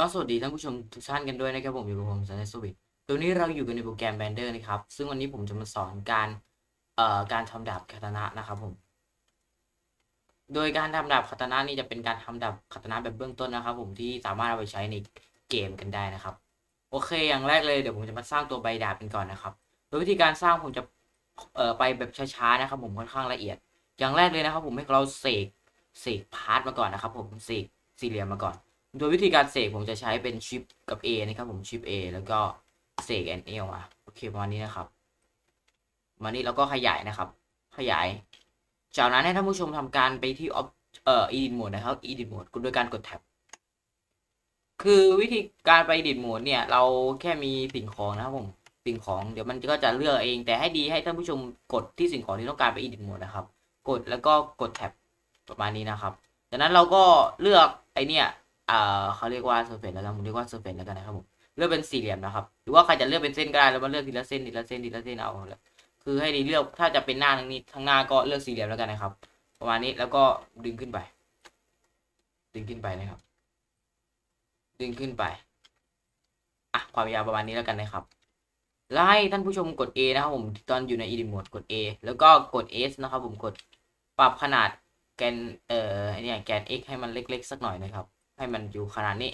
ก็สวัสดีท่านผู้ชมทุกท่านกันด้วยนะครับผมอยู่กับผมซันสวิตตัวนี้เราอยู่กันในโปรแกรม Blender นะครับ ซึ่งวันนี้ผมจะมาสอนการเอ่อการทำดาบคาตานะนะครับผม โดยการทำดาบคาตานะนี่จะเป็นการทำดาบคาตานะแบบเบื้องต้นนะครับ ผมที่สามารถเอาไปใช้ในเกมกันได้นะครับ โอเคอย่างแรกเลยเดี๋ยวผมจะมาสร้างตัวใบดาบกันก่อนนะครับ โดยวิธีการสร้างผมจะเอ่อไปแบบช้าๆนะครับ ผมค่อนข้างละเอียด อย่างแรกเลยนะครับ ผมให้เราเสกเสกพาร์ทมาก่อนนะครับ ผมเสกสี่เหลี่ยมมาก่อน โดยวิธีการเสกผมจะใช้เป็นชิปกับ A นะครับผมชิป A แล้วก็เสกแอนเอลมาโอเคประมาณนี้นะครับมานี้เราก็ขยายนะครับ ขยาย จากนั้นให้ท่านผู้ชมทำการไปที่ Op เอ่อ edit mode นะครับ edit mode โดยการกดแท็บคือวิธีการไป edit mode เนี่ย เราแค่มีสิ่งของนะครับผมสิ่งของเดี๋ยวมันก็จะเลือกเอง แต่ให้ดีให้ท่านผู้ชมกดที่สิ่งของที่ต้องการไป edit mode นะครับ กดแล้วก็กดแท็บประมาณนี้นะครับ จากนั้นเราก็เลือกไอเนี่ย เอ่าเขาเรียกว่าเซอร์เฟแล้วกันผมเรียกว่าเซอร์เฟแล้วกันนะครับผมเลือกเป็นสี่เหลี่ยมนะครับ หรือว่าใครจะเลือกเป็นเส้นก็ได้แล้วมาเลือกทีละเส้นทีละเส้นทีละเส้นเอาละคือให้ดีเลือกถ้าจะเป็นหน้าทางนี้ทางหน้าก็เลือกสี่เหลี่ยมแล้วกันนะครับ ประมาณนี้แล้วก็ดึงขึ้นไป ดึงขึ้นไปนะครับ ดึงขึ้นไปอะความยาวประมาณนี้แล้วกันนะครับแล้วให้ท่านผู้ชมกด A นะครับผมตอนอยู่ใน edit mode กด A แล้วก็กด S นะครับผมกดปรับขนาดแกนเอ่ออเนี่ยแกน x ให้มันเล็กๆ สักหน่อยนะครับ ให้มันอยู่ขนาดนี้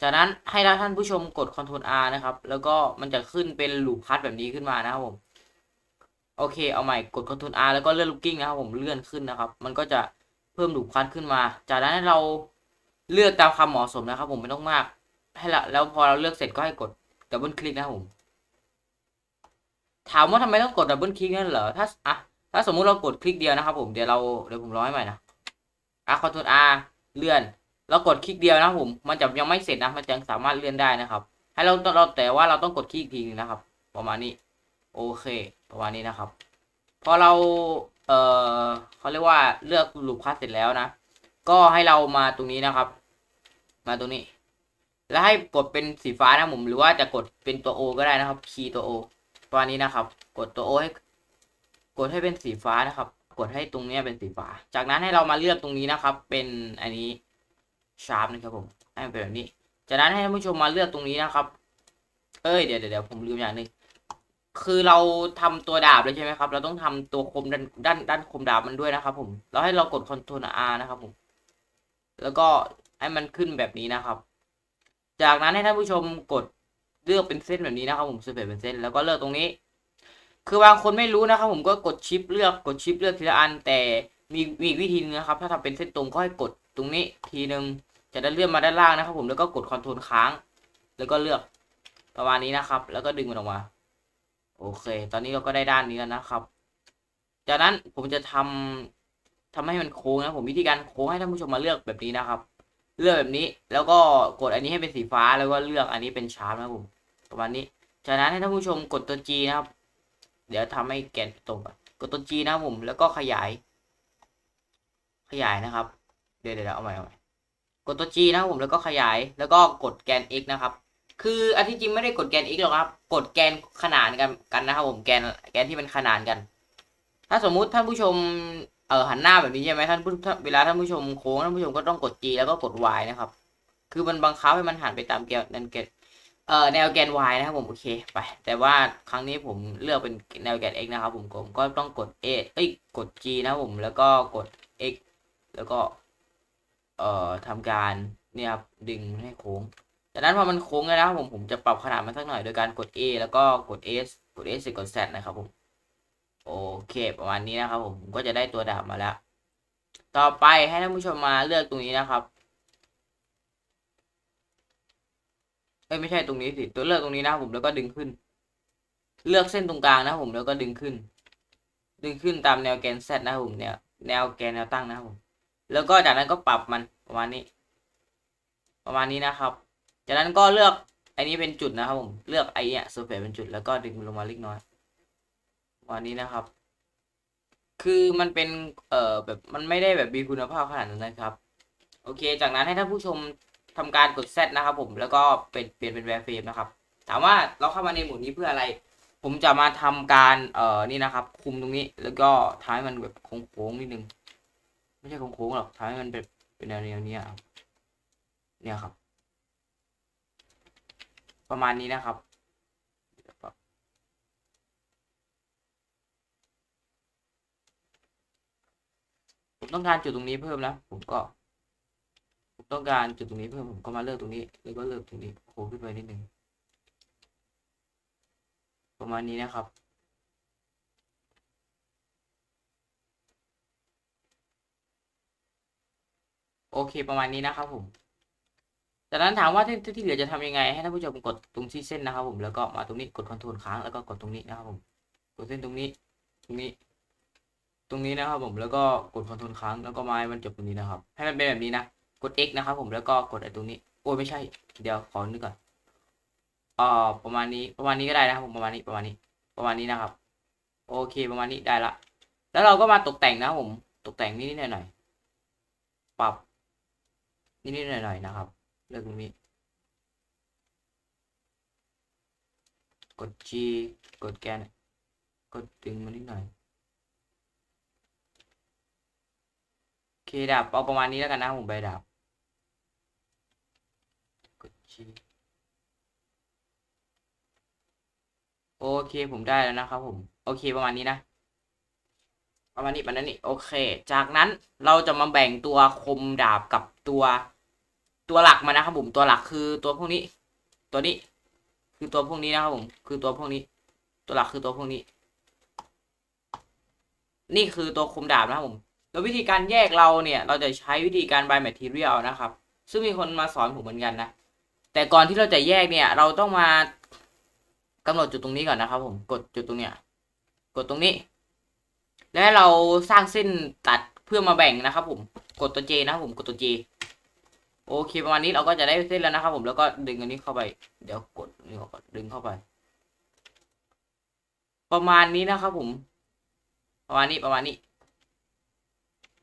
จากนั้นให้ท่านผู้ชมกด Ctrl R นะครับ แล้วก็มันจะขึ้นเป็นลูปคัทแบบนี้ขึ้นมานะครับผมโอเคเอาใหม่กด Ctrl R แล้วก็เลื่อนลูกกิ้งนะครับผมเลื่อนขึ้นนะครับ มันก็จะเพิ่มลูปคัทขึ้นมา จากนั้นเราเลือกตามความเหมาะสมนะครับ ผมไม่ต้องมากให้ละแล้วพอเราเลือกเสร็จก็ให้กดดับเบิลคลิกนะครับผมถามว่าทำไมต้องกดดับเบิลคลิกนั่นเหรอถ้าอะถ้าสมมุติเรากดคลิกเดียวนะครับผมเดี๋ยวเราเดี๋ยวผมร้อยใหม่นะอะ Ctrl R เลื่อน เรากดคลิกเดียวนะผมมันจะยังไม่เสร็จนะมันยังสามารถเลื่อนได้นะครับ ให้เราเราแต่ว่าเราต้องกดคลิกอีกทีนึงนะครับ ประมาณนี้โอเค ประมาณนี้นะครับ พอเราเอ่อเขาเรียกว่าเลือกลูปคัสเสร็จแล้วนะ ก็ให้เรามาตรงนี้นะครับ มาตรงนี้ แล้วให้กดเป็นสีฟ้านะผมหรือว่าจะกดเป็นตัว O ก็ได้นะครับ คีย์ตัว O ประมาณนี้นะครับ กดตัว O ให้ กดให้เป็นสีฟ้านะครับ กดให้ตรงนี้เป็นสีฟ้า จากนั้นให้เรามาเลือกตรงนี้นะครับ เป็นอันนี้ ชาร์ปนะครับผมให้มันเป็นแบบนี้ จากนั้นให้ท่านผู้ชมมาเลือกตรงนี้นะครับ เอ้ยเดี๋ยวเดี๋ยวผมลืมอย่างหนึ่งคือเราทำตัวดาบเลยใช่ไหมครับ เราต้องทำตัวคมด้านด้านด้านคมดาบมันด้วยนะครับ ผม แล้วให้เรากด Ctrl R นะครับผม แล้วก็ให้มันขึ้นแบบนี้นะครับ จากนั้นให้ท่านผู้ชมกดเลือกเป็นเส้นแบบนี้นะครับ ผมสเปรเป็นเส้น แล้วก็เลือกตรงนี้ คือบางคนไม่รู้นะครับ ผมก็กดชิปเลือกกดชิปเลือกทีละอัน แต่มีมีอีกวิธีนึงนะครับ ถ้าทำเป็นเส้นตรงก็ให้กดตรงนี้ทีหนึ่ง จะได้เลื่อนมาด้านล่างนะครับ ผมแล้วก็กดคอนโทรลค้าง แล้วก็เลือกประมาณนี้นะครับ แล้วก็ดึงมันออกมา โอเค ตอนนี้เราก็ได้ด้านนี้แล้วนะครับ จากนั้นผมจะทำทำให้มันโค้งนะผมวิธีการโค้งให้ท่านผู้ชมมาเลือกแบบนี้นะครับ เลือกแบบนี้แล้วก็กดอันนี้ให้เป็นสีฟ้าแล้วก็เลือกอันนี้เป็นชาร์ปนะผมประมาณนี้ จากนั้นให้ท่านผู้ชมกดตัว G นะครับ เดี๋ยวทำให้แกนตรงก่อนกดตัว G นะผมแล้วก็ขยาย ขยายนะครับ เดี๋ยวเดี๋ยวเอาใหม่เอาใหม่ กดตัว G นะครับผมแล้วก็ขยายแล้วก็กดแกน x นะครับ คืออันที่จริงไม่ได้กดแกน x หรอกครับ กดแกนขนานกันกันนะครับผมแกนแกนที่มันขนานกัน ถ้าสมมุติท่านผู้ชมเออหันหน้าแบบนี้ใช่ไหมท่านผู้เวลาท่านผู้ชมโค้งท่านผู้ชมก็ต้องกด G แล้วก็กด Y นะครับ คือมันบังคับให้มันหันไปตามแกนนั่นแกนเอ่อแนวแกน y นะครับผมโอเคไป แต่ว่าครั้งนี้ผมเลือกเป็นแนวแกน x นะครับผมผมก็ต้องกด a เอ้ยกด g นะครับผมแล้วก็กด x แล้วก็ เอ่อทำการเนี่ยครับดึงให้โค้ง จากนั้นพอมันโค้งแล้วนะครับผมผมจะปรับขนาดมันสักหน่อยโดยการกด a แล้วก็กด s กด s กด z นะครับผมโอเคประมาณนี้นะครับผมผมก็จะได้ตัวดาบมาแล้ว ต่อไปให้ท่านผู้ชมมาเลือกตรงนี้นะครับเอ้ยไม่ใช่ตรงนี้สิตัวเลือกตรงนี้นะผมแล้วก็ดึงขึ้น เลือกเส้นตรงกลางนะผมแล้วก็ดึงขึ้น ดึงขึ้นตามแนวแกน z นะผมแนวแนวแกนแนวตั้งนะผม แล้วก็จากนั้นก็ปรับมันประมาณนี้ ประมาณนี้นะครับ จากนั้นก็เลือกไอ้นี้เป็นจุดนะครับผม เลือกไอ้เนี่ยเซอร์เฟเป็นจุด แล้วก็ดึงลงมาเล็กน้อยประมาณนี้นะครับ คือมันเป็น เอ่อ แบบ มันไม่ได้แบบมีคุณภาพขนาดนั้นนะครับ โอเค จากนั้นให้ท่านผู้ชมทำการกด Z นะครับ ผม แล้วก็เป็นเปลี่ยนเป็นแวร์เฟรมนะครับ ถามว่าเราเข้ามาในหมุดนี้เพื่ออะไร ผมจะมาทำการ เอ่อ นี่นะครับ คุมตรงนี้ แล้วก็ทำให้มันแบบโค้งๆนิดนึง ไม่ใช่โค้งๆหรอกทำให้มันแบบเป็นแนวๆนี้ครับเนี่ยครับ ประมาณนี้นะครับผมต้องการจุดตรงนี้เพิ่มนะผมก็ ผมต้องการจุดตรงนี้เพิ่มผมก็มาเลือกตรงนี้ แล้วก็เลือกตรงนี้โค้งขึ้นไปนิดนึงประมาณนี้นะครับ โอเคประมาณนี้นะครับผม จากนั้นถามว่าที่ที่เหลือจะทำยังไง ให้ท่านผู้ชมกดตรงที่เส้นนะครับ ผมแล้วก็มาตรงนี้กดคอนโทรลค้างแล้วก็กดตรงนี้นะครับผมกดเส้นตรงนี้ตรงนี้ ตรงนี้นะครับผมแล้วก็กดคอนโทรลค้างแล้วก็มาให้มันจบตรงนี้นะครับ ให้มันเป็นแบบนี้นะกด X นะครับผมแล้วก็กดไอ้ตรงนี้โอ้ยไม่ใช่ เดี๋ยวขอนึกก่อนอ่าประมาณนี้ประมาณนี้ก็ได้นะครับผมประมาณนี้ประมาณนี้ ประมาณนี้นะครับ โอเคประมาณนี้ได้ละ แล้วเราก็มาตกแต่งนะครับผม ตกแต่งนิดๆหน่อยๆปรับ นิดๆหน่อยๆนะครับ เลือกตรงนี้ กด G กดแกน กดดึงมานิดหน่อยโอเคดาบเอาประมาณนี้แล้วกันนะผมใบดาบกด G โอเคผมได้แล้วนะครับผม โอเคประมาณนี้นะประมาณนี้ประมาณนี้โอเค จากนั้นเราจะมาแบ่งตัวคมดาบกับตัว ตัวหลักมานะครับผมตัวหลักคือตัวพวกนี้ ตัวนี้ คือตัวพวกนี้นะครับผมคือตัวพวกนี้ ตัวหลักคือตัวพวกนี้ นี่คือตัวคมดาบนะครับผมแล้ววิธีการแยกเราเนี่ย เราจะใช้วิธีการ by material นะครับ ซึ่งมีคนมาสอนผมเหมือนกันนะ แต่ก่อนที่เราจะแยกเนี่ย เราต้องมากำหนดจุดตรงนี้ก่อนนะครับ ผม กดจุดตรงเนี้ย กดตรงนี้ และเราสร้างเส้นตัดเพื่อมาแบ่งนะครับ ผม กดตัว J นะครับผม กดตัว J โอเคประมาณนี้เราก็จะได้เส้นแล้วนะครับผมแล้วก็ดึงอันนี้เข้าไป เดี๋ยวกดนี่ก่อนดึงเข้าไป ประมาณนี้นะครับผม ประมาณนี้ประมาณนี้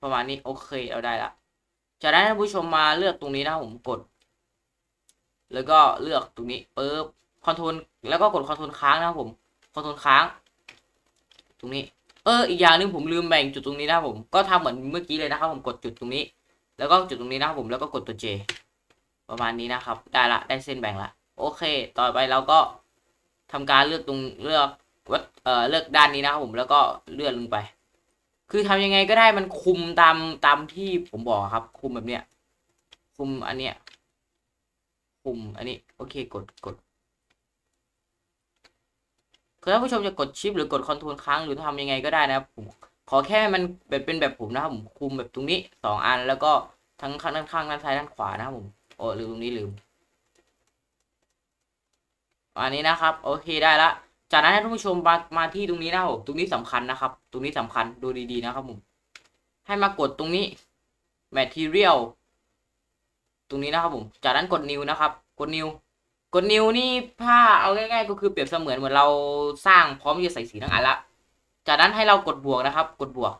ประมาณนี้โอเคเราได้ละจากนั้นท่านผู้ชมมาเลือกตรงนี้นะผมกด แล้วก็เลือกตรงนี้ปึ๊บคอนโทรลแล้วก็กดคอนโทรลค้างนะครับผมคอนโทรลค้าง ตรงนี้ เอออีกอย่างหนึ่งผมลืมแบ่งจุดตรงนี้นะผมก็ทำเหมือนเมื่อกี้เลยนะครับผมกดจุดตรงนี้ แล้วก็จุดตรงนี้นะครับผมแล้วก็กดตัว J ประมาณนี้นะครับ ได้ละได้เส้นแบ่งละโอเค ต่อไปเราก็ทำการเลือกตรงเลือกวัดเอ่อเลือกด้านนี้นะครับผมแล้วก็เลื่อนลงไป คือทำยังไงก็ได้มันคุมตามตามที่ผมบอกครับ คุมแบบเนี้ยคุมอันเนี้ยคุมอันนี้โอเคกดกดคือถ้าผู้ชมจะกดชิปหรือกดคอนโทรลค้างหรือทำยังไงก็ได้นะครับผม ขอแค่มันแบบเป็นแบบผมนะครับผมคุมแบบตรงนี้สองอันแล้วก็ทั้งข้างด้านข้างด้านซ้ายด้านขวานะครับผมโอ้ลืมตรงนี้ลืมอันนี้นะครับ โอเคได้ละจากนั้นท่านผู้ชมมามาที่ตรงนี้นะครับตรงนี้สำคัญนะครับ ตรงนี้สำคัญดูดีๆนะครับผมให้มากดตรงนี้ material ตรงนี้นะครับผมจากนั้นกด new นะครับ กด new กด new นี่ถ้าเอาง่ายๆก็คือเปรียบเสมือนเหมือนเราสร้างพร้อมที่จะใส่สีทั้งอันละ จากนั้นให้เรากดบวกนะครับ กดบวก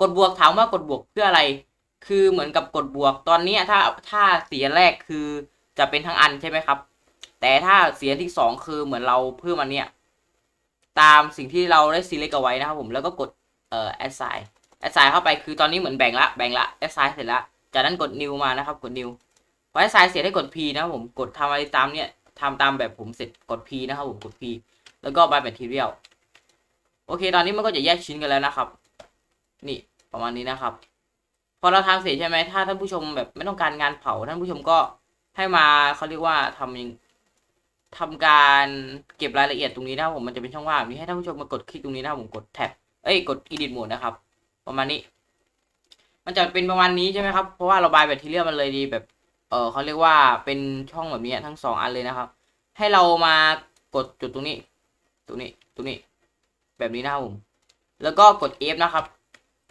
กดบวกถามว่ากดบวกเพื่ออะไร คือเหมือนกับกดบวกตอนนี้ถ้าถ้าเสียแรกคือจะเป็นทั้งอันใช่ไหมครับ แต่ถ้าเสียที่สองคือเหมือนเราเพิ่มอันเนี้ยตามสิ่งที่เราได้ซีเล็กเอาไว้นะครับผมแล้วก็กดเอ่อ assign assign เข้าไปคือตอนนี้เหมือนแบ่งละแบ่งละ assign เสร็จละจากนั้นกด new มานะครับ กด new พอ assign เสร็จให้กด p นะครับผมกดทำอะไรตามเนี้ยทำตามแบบผมเสร็จกด p นะครับผมกด p แล้วก็ by material โอเค ตอนนี้มันก็จะแยกชิ้นกันแล้วนะครับ นี่ประมาณนี้นะครับ พอเราทำเสร็จใช่ไหมถ้าท่านผู้ชมแบบไม่ต้องการงานเผาท่านผู้ชมก็ให้มาเขาเรียกว่าทำยังทำการเก็บรายละเอียดตรงนี้นะผมมันจะเป็นช่องว่างแบบนี้ให้ท่านผู้ชมมากดคลิกตรงนี้นะผมกดแท็บเอ้ยกด edit mode นะครับ ประมาณนี้ มันจะเป็นประมาณนี้ใช่ไหมครับเพราะว่าเราบายแบตเตอรี่มันเลยดีแบบเออเขาเรียกว่าเป็นช่องแบบนี้ทั้งสองอันเลยนะครับ ให้เรามากดจุดตรงนี้ ตรงนี้ตรงนี้ แบบนี้นะครับผม แล้วก็กด F นะครับ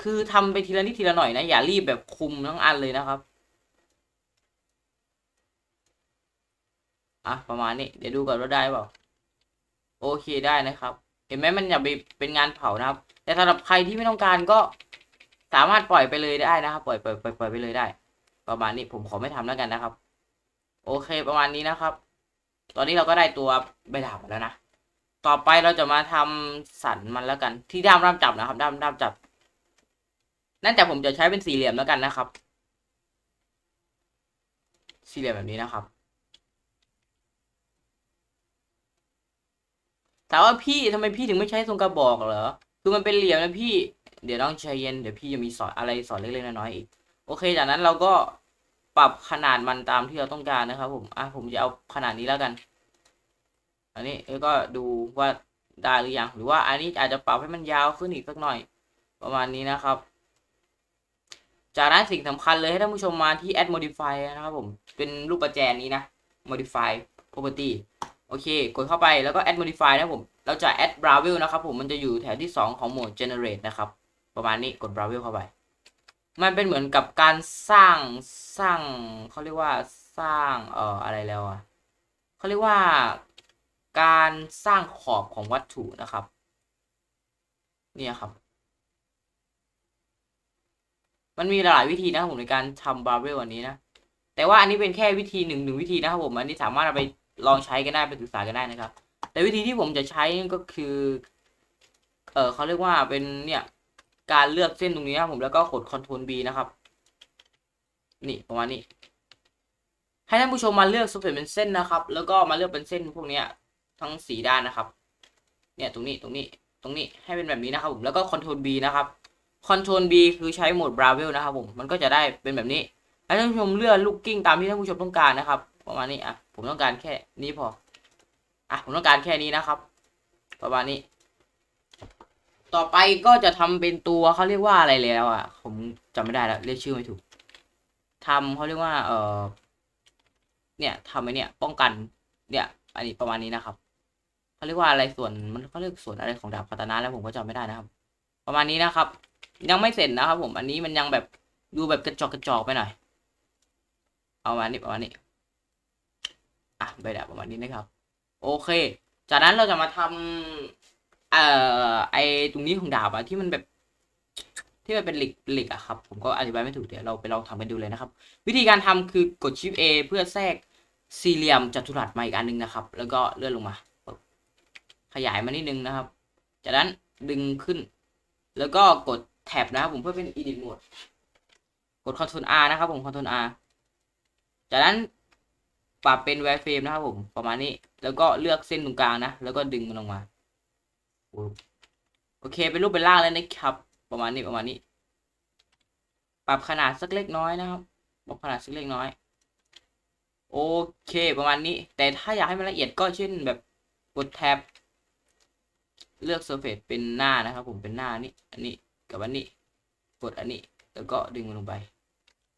คือทำไปทีละนิดทีละหน่อยนะ อย่ารีบแบบคุมทั้งอันเลยนะครับ อะประมาณนี้ เดี๋ยวดูก่อนว่าได้เปล่า โอเคได้นะครับ เห็นไหมมันอย่าไปเป็นงานเผานะครับ แต่สำหรับใครที่ไม่ต้องการก็สามารถปล่อยไปเลยได้นะครับ ปล่อยปล่อยปล่อยปล่อยไปเลยได้ ประมาณนี้ผมขอไม่ทำแล้วกันนะครับ โอเคประมาณนี้นะครับ ตอนนี้เราก็ได้ตัวใบดาบมาแล้วนะ ต่อไปเราจะมาทำสันมันแล้วกัน ที่ด้ามด้ามจับนะครับ ด้ามด้ามจับ นั่นแต่ผมจะใช้เป็นสี่เหลี่ยมแล้วกันนะครับ สี่เหลี่ยมแบบนี้นะครับแต่ว่าพี่ทำไมพี่ถึงไม่ใช้ทรงกระบอกเหรอ คือมันเป็นเหลี่ยมนะพี่ เดี๋ยวต้องใจเย็น เดี๋ยวพี่จะมีสอนอะไรสอนเล็กๆน้อยๆอีก โอเค จากนั้นเราก็ปรับขนาดมันตามที่เราต้องการนะครับ ผม อะผมจะเอาขนาดนี้แล้วกัน อันนี้แล้วก็ดูว่าได้หรือยังหรือว่าอันนี้อาจจะปรับให้มันยาวขึ้นอีกสักหน่อย ประมาณนี้นะครับ จากนั้นสิ่งสำคัญเลยให้ท่านผู้ชมมาที่ add modify นะครับผม เป็นรูปประแจนี้นะ modify property โอเค กดเข้าไปแล้วก็ add modify นะผม เราจะ add braille นะครับผมมันจะอยู่แถวที่ 2 ของโหมด generate นะครับ ประมาณนี้กด braille เข้าไป มันเป็นเหมือนกับการสร้างสร้างเขาเรียกว่าสร้างเอ่ออะไรแล้วอะเขาเรียกว่า การสร้างขอบของวัตถุนะครับ เนี่ยครับ มันมีหลายวิธีนะครับผมในการทำบาร์เบลอันนี้นะ แต่ว่าอันนี้เป็นแค่วิธีหนึ่งหนึ่งวิธีนะครับผม อันนี้สามารถเอาไปลองใช้กันได้ไปศึกษากันได้นะครับ แต่วิธีที่ผมจะใช้ก็คือ เออเขาเรียกว่าเป็นเนี่ยการเลือกเส้นตรงนี้นะครับผมแล้วก็กด Ctrl B นะครับ นี่ประมาณนี้ให้ท่านผู้ชมมาเลือกสเปซเป็นเส้นนะครับ แล้วก็มาเลือกเป็นเส้นพวกเนี้ย ทั้งสีด้านนะครับ เนี่ยตรงนี้ตรงนี้ตรงนี้ให้เป็นแบบนี้นะครับผมแล้วก็ Ctrl B นะครับ Ctrl B คือใช้โหมด Braille นะครับผมมันก็จะได้เป็นแบบนี้ให้ท่านผู้ชมเลือกลูกกิ้งตามที่ท่านผู้ชมต้องการนะครับประมาณนี้อะผมต้องการแค่นี้พออะผมต้องการแค่นี้นะครับ ประมาณนี้ ต่อไปก็จะทำเป็นตัวเขาเรียกว่าอะไรแล้วอะ ผมจำไม่ได้แล้วเรียกชื่อไม่ถูกทำเขาเรียกว่า เออเนี่ยทำไอ้เนี่ย ป้องกัน เนี่ย อันนี้ประมาณนี้นะครับ เขาเรียกว่าอะไรส่วนมันเขาเรียกส่วนอะไรของดาบคาตานะแล้วผมก็จำไม่ได้นะครับ ประมาณนี้นะครับ ยังไม่เสร็จนะครับ ผมอันนี้มันยังแบบดูแบบกระจอกกระจอกไปหน่อย เอามานี้ประมาณนี้อะใบดาบประมาณนี้นะครับ โอเค จากนั้นเราจะมาทำเอ่อไอตรงนี้ของดาบอะที่มันแบบที่มันเป็นเหล็กเหล็กอะครับ ผมก็อธิบายไม่ถูกเดี๋ยวเราไปลองทำกันดูเลยนะครับ วิธีการทำคือกดชิป A เพื่อแทรกสี่เหลี่ยมจัตุรัสมาอีกอันหนึงนะครับ แล้วก็เลื่อนลงมา ขยายมานิดนึงนะครับ จากนั้นดึงขึ้น แล้วก็กดแท็บนะครับผมเพื่อเป็น edit mode กด Ctrl R นะครับผม Ctrl R จากนั้นปรับเป็น wireframe นะครับผม ประมาณนี้ แล้วก็เลือกเส้นตรงกลางนะ แล้วก็ดึงมันลงมา โอเค เป็นรูปเป็นร่างแล้วนะครับ ประมาณนี้ประมาณนี้ ปรับขนาดสักเล็กน้อยนะครับปรับขนาดสักเล็กน้อย โอเค ประมาณนี้ แต่ถ้าอยากให้มันละเอียดก็เช่นแบบกดแท็บ เลือก surface เป็นหน้านะครับ ผมเป็นหน้านี้ อันนี้กับอันนี้ กดอันนี้ แล้วก็ดึงมันลงไป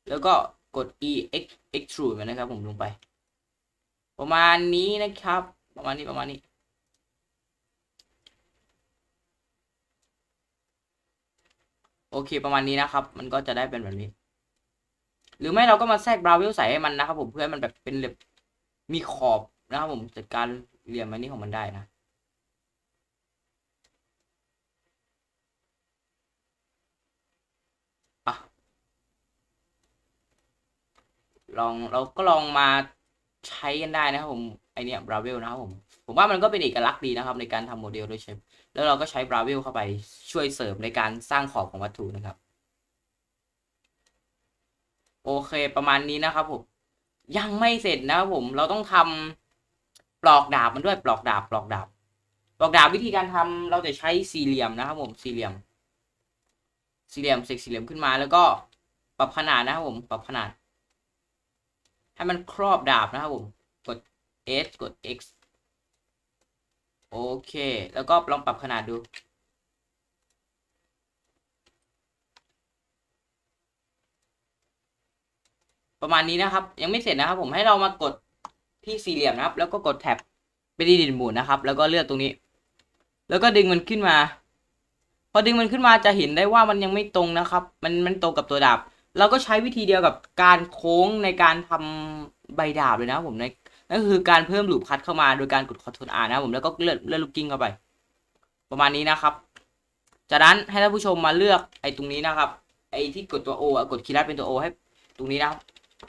แล้วก็กด e x extrude มันนะครับ ผมลงไป ประมาณนี้นะครับ ประมาณนี้ประมาณนี้ โอเคประมาณนี้นะครับ มันก็จะได้เป็นแบบนี้ หรือไม่เราก็มาแทรกบราวเวลใส่ให้มันนะครับ ผมเพื่อให้มันแบบเป็นแบบมีขอบนะครับผมจัดการเหลี่ยมอันนี้ของมันได้นะ ลองเราก็ลองมาใช้กันได้นะครับผมไอเนี้ยบราเวลนะครับผมผมว่ามันก็เป็นเอกลักษณ์ดีนะครับ ในการทำโมเดลด้วยเชฟแล้วเราก็ใช้บราเวลเข้าไปช่วยเสริมในการสร้างขอบของวัตถุนะครับ โอเคประมาณนี้นะครับผมยังไม่เสร็จนะครับผมเราต้องทำปลอกดาบมันด้วยปลอกดาบปลอกดาบปลอกดาบวิธีการทำเราจะใช้สี่เหลี่ยมนะครับผมสี่เหลี่ยม สี่เหลี่ยมเสกสี่เหลี่ยมขึ้นมาแล้วก็ปรับขนาดนะครับผมปรับขนาด ให้มันครอบดาบนะครับผม กด S กด X โอเค แล้วก็ลองปรับขนาดดู ประมาณนี้นะครับ ยังไม่เสร็จนะครับผมให้เรามากดที่สี่เหลี่ยมนะครับ แล้วก็กดแท็บไปที่ดินหมุนนะครับ แล้วก็เลือกตรงนี้ แล้วก็ดึงมันขึ้นมา พอดึงมันขึ้นมาจะเห็นได้ว่ามันยังไม่ตรงนะครับ มันมันตรงกับตัวดาบ เราก็ใช้วิธีเดียวกับการโค้งในการทำใบดาบเลยนะผมในนั่นคือการเพิ่มหลูปคัดเข้ามาโดยการกด Ctrl R นะครับผมแล้วก็เลื่อนเลื่อนลูกกิ้งเข้าไป ประมาณนี้นะครับ จากนั้นให้ท่านผู้ชมมาเลือกไอ้ตรงนี้นะครับ ไอ้ที่กดตัว O อะกดคีย์ลัดเป็นตัว O ให้ ตรงนี้นะครับ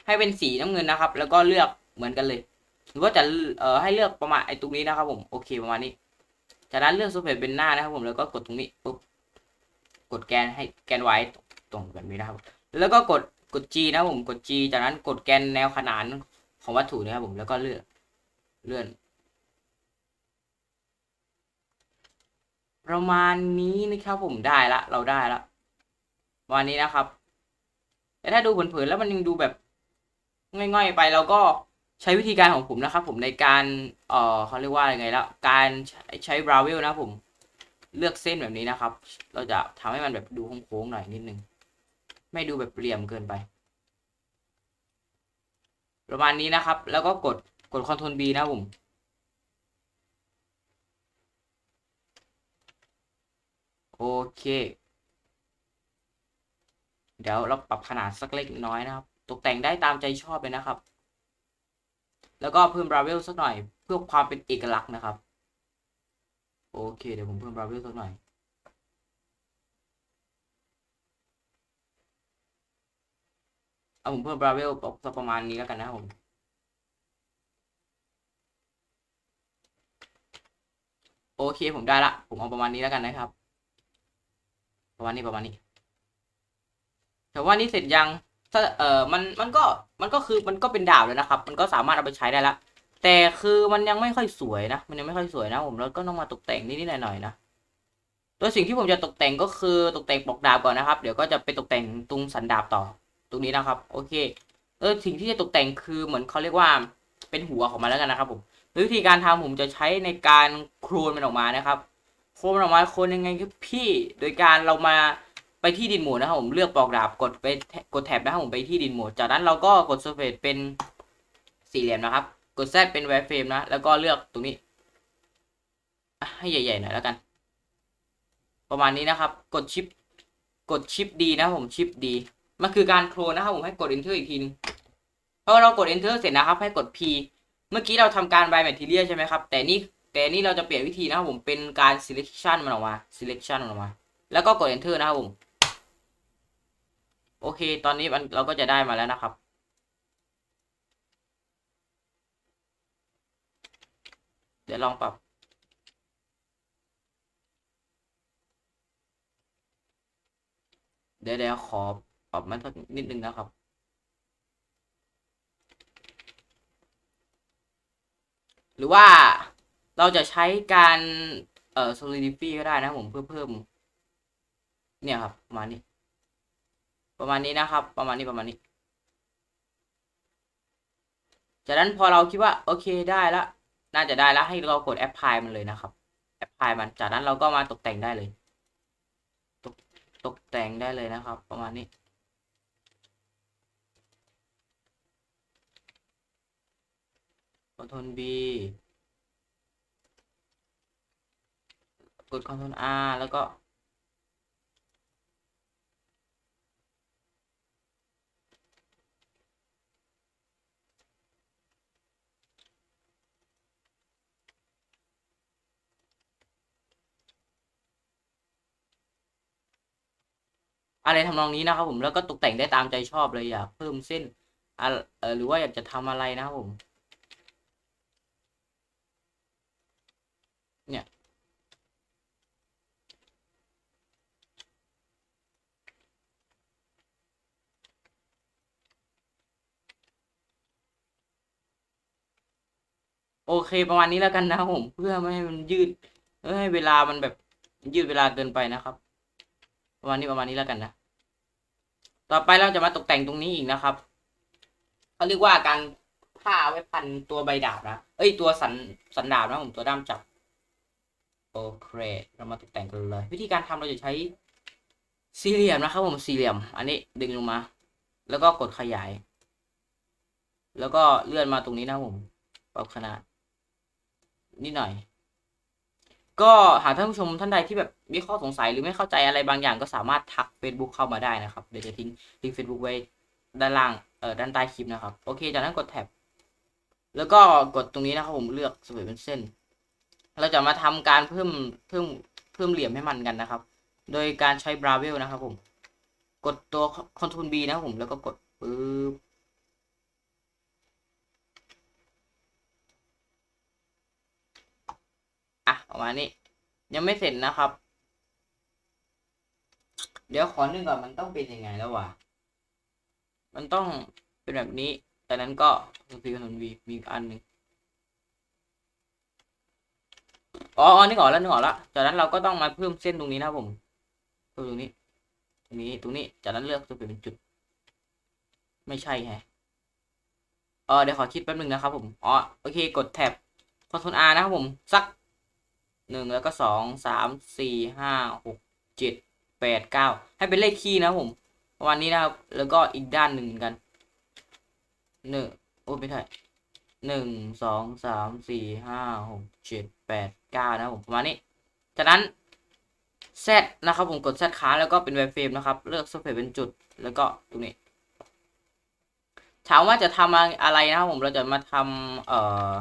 ให้เป็นสีน้ำเงินนะครับ แล้วก็เลือกเหมือนกันเลย หรือว่าจะเอ่อให้เลือกประมาณไอ้ตรงนี้นะครับ ผมโอเคประมาณนี้ จากนั้นเลือกซูเปอร์เป็นหน้านะครับ ผมแล้วก็กดตรงนี้ปุ๊บกดแกนให้แกนไว้ตรงแบบนี้นะครับ แล้วก็กดกด G นะผมกด G จากนั้นกดแกนแนวขนานของวัตถุนะครับผมแล้วก็เลื่อนเลื่อน ประมาณนี้นะครับผมได้ละเราได้ละประมาณนี้นะครับ แต่ถ้าดูเผินๆแล้วมันยังดูแบบง่อยๆไปเราก็ใช้วิธีการของผมนะครับ ผมในการเออเขาเรียกว่ายังไงล้วการใช้บราวเวลนะผมเลือกเส้นแบบนี้นะครับ เราจะทำให้มันแบบดูโค้งๆหน่อยนิดนึง ไม่ดูแบบเหลี่ยมเกินไป ประมาณนี้นะครับ แล้วก็กดกด Ctrl B นะครับผมโอเค เดี๋ยวเราปรับขนาดสักเล็กน้อยนะครับ ตกแต่งได้ตามใจชอบเลยนะครับ แล้วก็เพิ่มบราเวลสักหน่อย เพื่อความเป็นเอกลักษณ์นะครับ โอเค เดี๋ยวผมเพิ่มบราเวลสักหน่อย เอาผมเพิ่มบราเวลสักประมาณนี้แล้วกันนะครับผมโอเคผมได้ละ ผมเอาประมาณนี้แล้วกันนะครับ ประมาณนี้ประมาณนี้ แต่ว่านี่เสร็จยังถ้าเออมันมันก็มันก็คือมันก็เป็นดาบแล้วนะครับ มันก็สามารถเอาไปใช้ได้ละแต่คือมันยังไม่ค่อยสวยนะ มันยังไม่ค่อยสวยนะ ผมแล้วก็ต้องมาตกแต่งนิดๆหน่อยๆนะตัวสิ่งที่ผมจะตกแต่งก็คือตกแต่งปลอกดาบก่อนนะครับ เดี๋ยวก็จะไปตกแต่งตรงสันดาบต่อ ตรงนี้นะครับ โอเค เออสิ่งที่จะตกแต่งคือเหมือนเขาเรียกว่าเป็นหัวของมันแล้วกันนะครับผมวิธีการทำผมจะใช้ในการโครนมันออกมานะครับ โครนมันออกมาโครนยังไงครับพี่ โดยการเรามาไปที่ดินโหมดนะครับผมเลือกปลอกดาบกดไปกดแท็บนะครับผมไปที่ดินโหมดจากนั้นเราก็กดเซอร์เฟซเป็นสี่เหลี่ยมนะครับ กดแซดเป็นไวเฟรมนะ แล้วก็เลือกตรงนี้ ให้ใหญ่ๆหน่อยแล้วกัน ประมาณนี้นะครับ กดชิป กดชิปดีนะผมชิปดี มันคือการโครนนะครับผมให้กด enter อีกทีนึงพอเรากด enter เสร็จนะครับ ให้กด p เมื่อกี้เราทำการ by material ใช่ไหมครับ แต่นี่แต่นี่เราจะเปลี่ยนวิธีนะครับผมเป็นการ selection มันออกมา selection มันออกมา แล้วก็กด enter นะครับผมโอเค ตอนนี้มันเราก็จะได้มาแล้วนะครับ เดี๋ยวลองปรับเดี๋ยวเดี๋ยวขอ ปรับมันสักนิดนึงนะครับ หรือว่าเราจะใช้การเอ่อ solidify ก็ได้นะผมเพื่อเพิ่ม เนี่ยครับ ประมาณนี้ ประมาณนี้นะครับ ประมาณนี้ประมาณนี้ จากนั้นพอเราคิดว่า โอเคได้แล้วน่าจะได้แล้วให้เรากด apply มันเลยนะครับ apply มันจากนั้นเราก็มาตกแต่งได้เลย ตกตกแต่งได้เลยนะครับ ประมาณนี้ Ctrl B กด Ctrl R แล้วก็ อะไรทำนองนี้นะครับผมแล้วก็ตกแต่งได้ตามใจชอบเลยอยากเพิ่มเส้นหรือว่าอยากจะทำอะไรนะครับผม โอเคประมาณนี้แล้วกันนะครับผมเพื่อไม่ให้มันยืดเให้เวลามันแบบยืดเวลาเกินไปนะครับ ประมาณนี้ประมาณนี้แล้วกันนะต่อไปเราจะมาตกแต่งตรงนี้อีกนะครับเขาเรียกว่าการผ้าไว้พันตัวใบดาบนะเอ้ยตัวสันสันดาบนะผมตัวด้ามจับโอเคเรามาตกแต่งกันเลย วิธีการทำเราจะใช้สี่เหลี่ยมนะครับผมสี่เหลี่ยม อันนี้ดึงลงมา แล้วก็กดขยาย แล้วก็เลื่อนมาตรงนี้นะผมปรับขนาด นิดหน่อย ก็หากท่านผู้ชมท่านใดที่แบบมีข้อสงสัยหรือไม่เข้าใจอะไรบางอย่างก็สามารถทัก Facebook เข้ามาได้นะครับ เดี๋ยวจะทิ้งลิงก์ Facebook ไว้ด้านล่างเอ่อด้านใต้คลิปนะครับ โอเค จากนั้นกดแท็บแล้วก็กดตรงนี้นะครับผมเลือกสวยเป็นเส้น เราจะมาทำการเพิ่มเพิ่มเพิ่มเหลี่ยมให้มันกันนะครับ โดยการใช้บราเวลนะครับผม กดตัว Ctrl B นะครับผมแล้วก็กดปึ๊บ อะประมาณนี้ ยังไม่เสร็จนะครับ เดี๋ยวขอนึ่งก่อนมันต้องเป็นยังไงแล้ววะมันต้องเป็นแบบนี้แต่นั้นก็ Ctrl C Ctrl V มีอันหนึ่งอ๋ออ๋อนึกออกแล้วนึกออกแล้วจากนั้นเราก็ต้องมาเพิ่มเส้นตรงนี้นะผมเพิ่มตรงนี้ตรงนี้ตรงนี้จากนั้นเลือกตัวเปลี่ยนเป็นจุด ไม่ใช่แฮะเออเดี๋ยวขอคิดแป๊บนึงนะครับผมอ๋อโอเคกดแท็บคอนโทรล R นะครับผมสัก หนึ่งแล้วก็สองสามสี่ห้าหกเจ็ดแปดเก้าให้เป็นเลขคีย์นะผมประมาณนี้นะครับ แล้วก็อีกด้านหนึ่งกันหนึ่งโอ้ไม่ใช่หนึ่งสองสามสี่ห้าหกเจ็ดแปดเก้านะผมประมาณนี้ จากนั้น Z นะครับผมกด Z ค้างแล้วก็เป็น w เฟรมนะครับ เลือก s เ a เป็นจุดแล้วก็ตรงนี้ถามว่าจะทำอะไรนะครับผมเราจะมาทำเอ่อ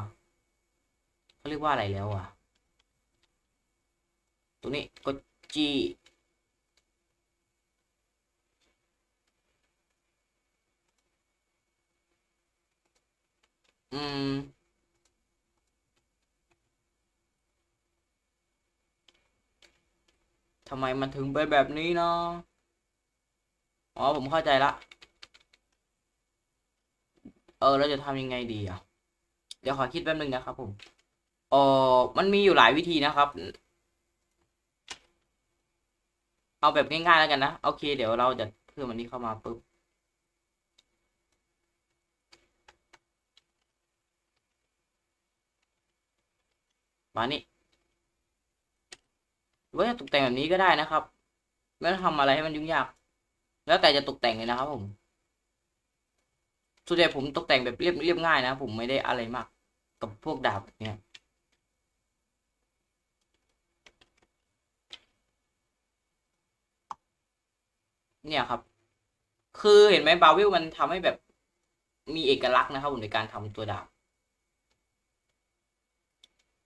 เขาเรียกว่าอะไรแล้วอะ รงนี้กด G อืม ทำไมมันถึงไปแบบนี้เนาะอ๋อ ผมเข้าใจละ เออ เราจะทำยังไงดีอะ เดี๋ยวขอคิดแป๊บนึงนะครับผมเออมันมีอยู่หลายวิธีนะครับ เอาแบบง่ายๆแล้วกันนะ โอเค เดี๋ยวเราจะเพิ่มอันนี้เข้ามาปุ๊บมานี่หรือว่าจะตกแต่งแบบนี้ก็ได้นะครับไม่ต้องทำอะไรให้มันยุ่งยาก แล้วแต่จะตกแต่งเลยนะครับผมส่วนใหญ่ผมตกแต่งแบบเรียบเรียบง่ายนะ ผมไม่ได้อะไรมาก กับพวกดาบเนี้ย เนี่ยครับ คือเห็นไหมบาวิลมันทำให้แบบมีเอกลักษณ์นะครับผมในการทำตัวดาบ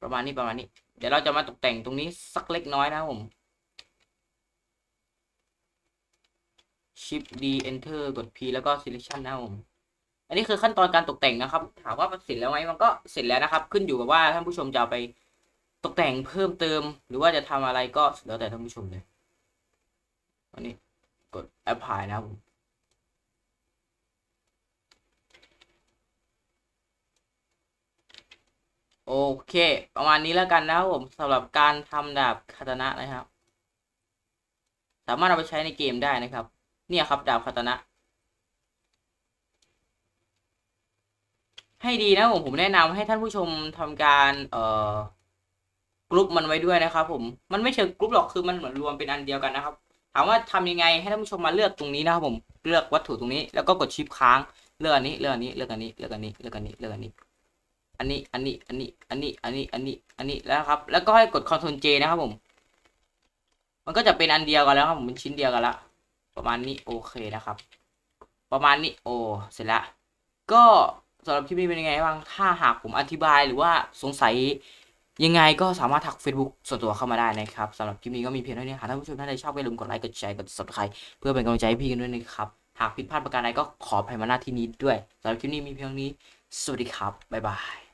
ประมาณนี้ประมาณนี้ เดี๋ยวเราจะมาตกแต่งตรงนี้สักเล็กน้อยนะครับผม Shift D Enter กด P แล้วก็ Selection นะครับผม อันนี้คือขั้นตอนการตกแต่งนะครับ ถามว่ามันเสร็จแล้วไหมมันก็เสร็จแล้วนะครับ ขึ้นอยู่กับว่าท่านผู้ชมจะไปตกแต่งเพิ่มเติม หรือว่าจะทำอะไรก็แล้วแต่ท่านผู้ชมเลยอันนี้ กด Apply นะครับผมโอเค ประมาณนี้แล้วกันนะครับผมสำหรับการทำดาบคาตานะนะครับ สามารถเอาไปใช้ในเกมได้นะครับ เนี่ยครับดาบคาตานะ ให้ดีนะผมผมแนะนำให้ท่านผู้ชมทำการเอ่อกรุ๊ปมันไว้ด้วยนะครับผมมันไม่เชิงกรุ๊ปหรอกคือมันเหมือนรวมเป็นอันเดียวกันนะครับ ถามว่าทำยังไงให้ท่านผู้ชมมาเลือกตรงนี้นะครับผมเลือกวัตถุตรงนี้แล้วก็กดชิปค้างเลือกอันนี้เลือกอันนี้เลือกอันนี้เลือกอันนี้เลือกอันนี้เลือกอันนี้อันนี้อันนี้อันนี้อันนี้อันนี้อันนี้อันนี้แล้วครับ แล้วก็ให้กด Ctrl J นะครับผม มันก็จะเป็นอันเดียวกันแล้วครับผมเป็นชิ้นเดียวกันละประมาณนี้โอเคนะครับ ประมาณนี้โอเสร็จละก็สำหรับคลิปนี้เป็นยังไงบ้างถ้าหากผมอธิบายหรือว่าสงสัย ยังไงก็สามารถทัก Facebook ส่วนตัวเข้ามาได้นะครับสำหรับคลิปนี้ก็มีเพียงเท่านี้หากท่านผู้ชมท่านใดชอบก็อย่าลืมกดไลค์กดแชร์กด subscribe เพื่อเป็นกำลังใจให้พี่กันด้วยนะครับหากผิดพลาดประการใดก็ขออภัยมาณที่นี้ด้วยสำหรับคลิปนี้มีเพียงเท่านี้ สวัสดีครับบ๊ายบาย